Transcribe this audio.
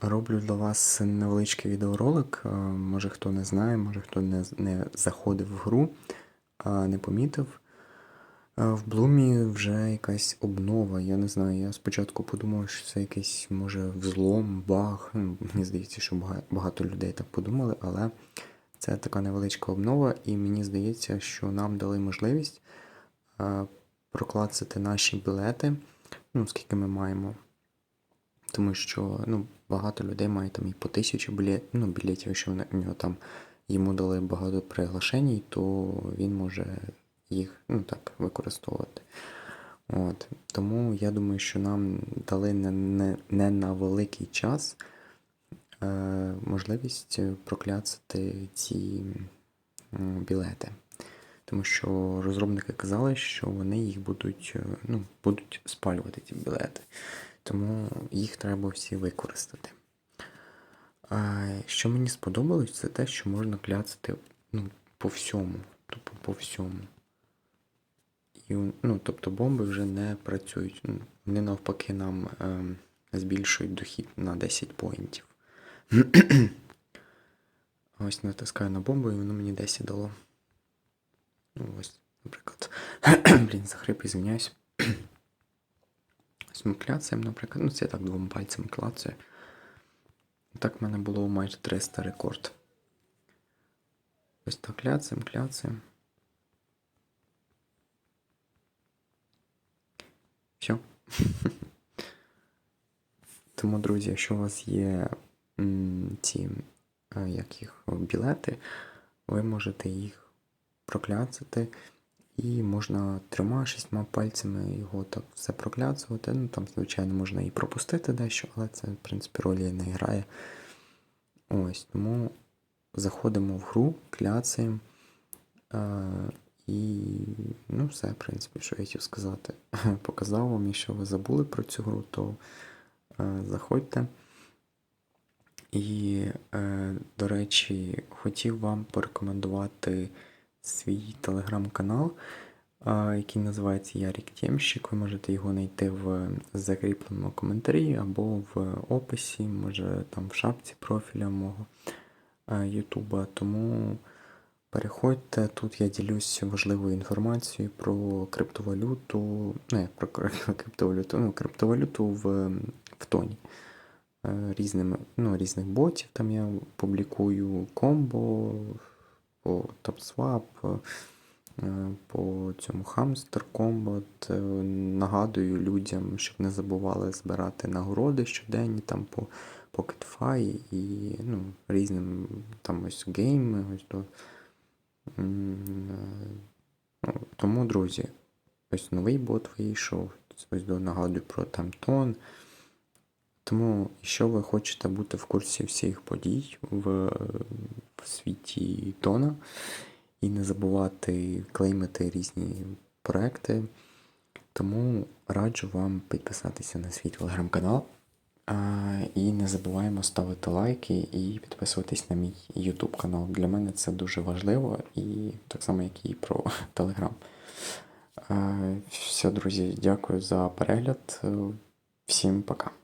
Роблю для вас невеличкий відеоролик. Е, Може хто не знає, може хто не, не заходив в гру, не помітив. Е, В Блумі вже якась обнова. Я не знаю. Я спочатку подумав, що це якийсь, може, взлом, баг. Ну, Мені здається, що багато людей так подумали, але це така невеличка обнова, і мені здається, що нам дали можливість е, проклацати наші білети, ну, скільки ми маємо. Тому що ну, багато людей має там і по тисячі білет, ну, білетів, якщо в нього там йому дали багато приглашень, то він може їх ну, так, використовувати. От. Тому я думаю, що нам дали не, не, не на великий час е, можливість прокляцати ці білети. Тому що розробники казали, що вони їх будуть, е, ну, будуть спалювати ці білети. Тому їх треба всі використати. Що мені сподобалось, це те, що можна кляцати ну, по всьому. Тобто по всьому. І, ну, тобто бомби вже не працюють. Ну, Вони навпаки нам ем, збільшують дохід на 10 поінтів. Ось натискаю на бомбу і воно мені 10 дало. Ну, ось, наприклад. Блін, захрип, ізвиняюсь. Ось ми наприклад. Ну, це я так двома пальцями клацаю. Так в мене було майже 300 рекорд. Ось так кляцаємо, кляцаємо. Все. Тому, друзі, якщо у вас є ці як їх, білети, ви можете їх прокляцати. І можна трьома-шістьма пальцями його так все прокляцувати. Ну там, звичайно, можна і пропустити дещо, але це, в принципі, ролі не грає. Ось, тому заходимо в гру, кляцаємо. І ну, все, в принципі, що я хотів сказати. Показав вам, якщо ви забули про цю гру, то е, заходьте. І, е, до речі, хотів вам порекомендувати свій телеграм-канал, який називається Ярік Тємщик. Ви можете його знайти в закріпленому коментарі або в описі, може там в шапці профіля мого Ютуба. Тому переходьте, тут я ділюсь важливою інформацією про криптовалюту, ну як про криптовалюту, ну, криптовалюту в, в тоні. Е, Різними, ну, різних ботів там я публікую комбо, по TopSwap, е, по цьому Hamster Combat. Е, Нагадую людям, щоб не забували збирати нагороди щоденні там по PocketFi і ну, різним там ось гейми. Ось м, е, ну, тому, друзі, ось новий бот вийшов. Ось до нагадую про Тамтон. Тому, якщо ви хочете бути в курсі всіх подій в, в світі Тона і не забувати клеймити різні проекти, тому раджу вам підписатися на свій телеграм-канал. І не забуваємо ставити лайки і підписуватись на мій YouTube канал. Для мене це дуже важливо, і так само, як і про Telegram. Все, друзі, дякую за перегляд. Всім пока.